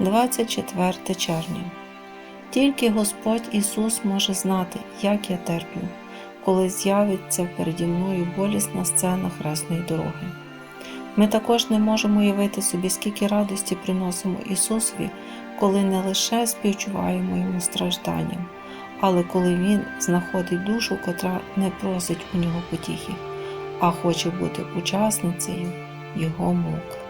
24 червня. Тільки Господь Ісус може знати, як я терплю, коли з'явиться переді мною болісна сцена хресної дороги. Ми також не можемо уявити собі, скільки радості приносимо Ісусові, коли не лише співчуваємо Йому стражданням, але коли Він знаходить душу, котра не просить у нього потіхи, а хоче бути учасницею Його мук.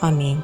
Амінь.